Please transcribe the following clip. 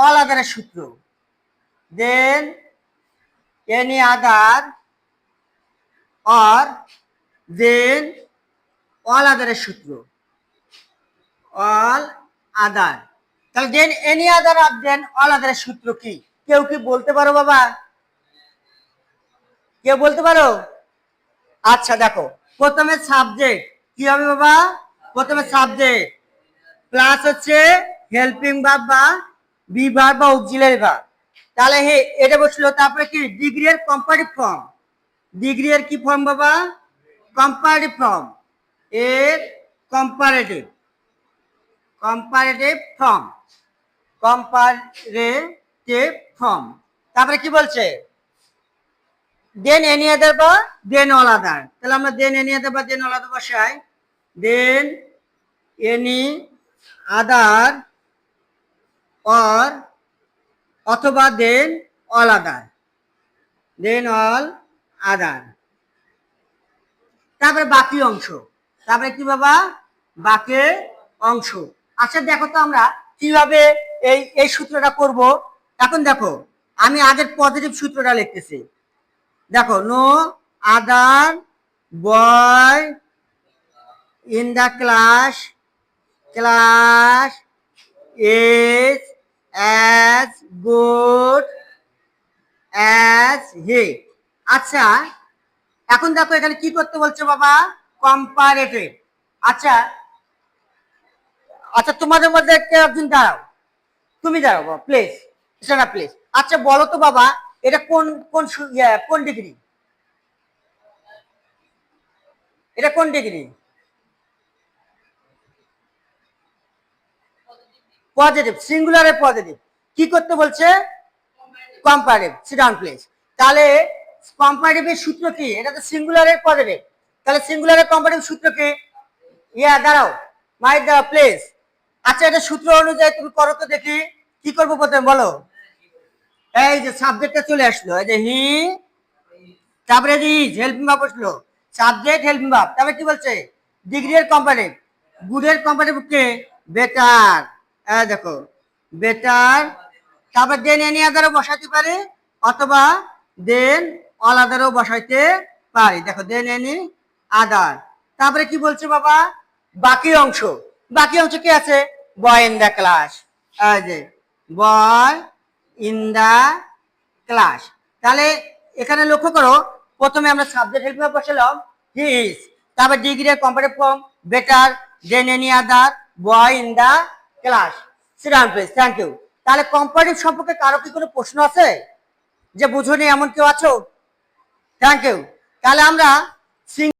All আদারের সূত্র then any other or then all আদারের সূত্র অল আদার তাহলে দেন এনি আদার আর দেন অল আদারের সূত্র কি? কেউ কি বলতে পারো বাবা? কেউ বলতে পারো? আচ্ছা দেখো, প্রথমে সাবজেক্ট কি হবে বাবা? প্রথমে সাবজেক্ট প্লাস হচ্ছে হেল্পিং ভার্ব বা ভার্ব বা অক্সিলারি ভার্ব তাহলে হে, এটা বসল, তারপরে কি? ডিগ্রি এর কম্পারেটিভ ফর্ম ডিগ্রি এর কি ফর্ম বাবা? কম্পারেটিভ ফর্ম এর comparative comparative form comparative form তারপরে কি বলছে? দেন এনি আদার বা? দেন অল আদার তাহলে আমরা দেন এনি আদার বা দেন অল আদার বসাই। দেন এনি আদার অর অথবা দেন অল আদার দেন অল আদার তারপরে বাকি অংশ, তারপরে কি বাবা? বাকি অংশ। আচ্ছা দেখো তো আমরা কীভাবে এই এই সূত্রটা করব। এখন দেখো, আমি আগের পজিটিভ সূত্রটা লিখতেছি। দেখো no other boy in the class class is as good as he আচ্ছা এখন দেখো এখানে কি করতে বলছে বাবা? কম্পারেটিভ আচ্ছা আচ্ছা তোমাদের মধ্যে কেউ একজন দাঁড়াও। তুমি দাঁড়াও বাবা প্লিজ সেটা প্লিজ আচ্ছা বলো তো বাবা এটা কোন কোন ইয়ে, কোন ডিগ্রি এটা কোন ডিগ্রি পজিটিভ সিঙ্গুলারের পজিটিভ কি করতে বলছে? কম্পারেটিভ সিডাউন প্লেস তাহলে কম্পারেটিভের সূত্র কি? এটা তো সিঙ্গুলারের পজিটিভ তাহলে সিঙ্গুলারের কম্পারেটিভ সূত্র কি? ইয়া দাঁড়াও। মাই দাঁড়াও প্লেস আচ্ছা এটা সূত্র অনুযায়ী তুমি করো তো দেখি। কি করব প্রথমে, বলো? এই যে সাবজেক্টটা চলে আসলো। এই যে হি তারপরে যে ইজ হেল্পিং ভাব বসল। সাবজেক্ট হেল্পিং ভাব তারপরে কি বলছে? ডিগ্রি এর কম্পারেটিভ গুডের কম্পারেটিভ কে? বেটার দেখো, বেটার, তারপর দেন এনি আদারও বসাইতে পারে, অথবা দেন অল আদারও বসাইতে পারি। দেখো, দেন এনি আদার। তারপরে কি বলছে বাবা? বাকি অংশ। বাকি অংশ কি আছে? Boy in the class. যে, বয় ইন দ্য ক্লাস। তাহলে এখানে লক্ষ্য করো, প্রথমে আমরা সাবজেক্ট হেল্প বসালাম। হি ইজ তারপর degree comparative form better, then any other, boy in the class Shriram thank you তাহলে কম্পারেটিভ সম্পর্কে কারও কি কোনো প্রশ্ন আছে? যে বুঝুনি এমন কেউ আছো? থ্যাংক ইউ তাহলে আমরা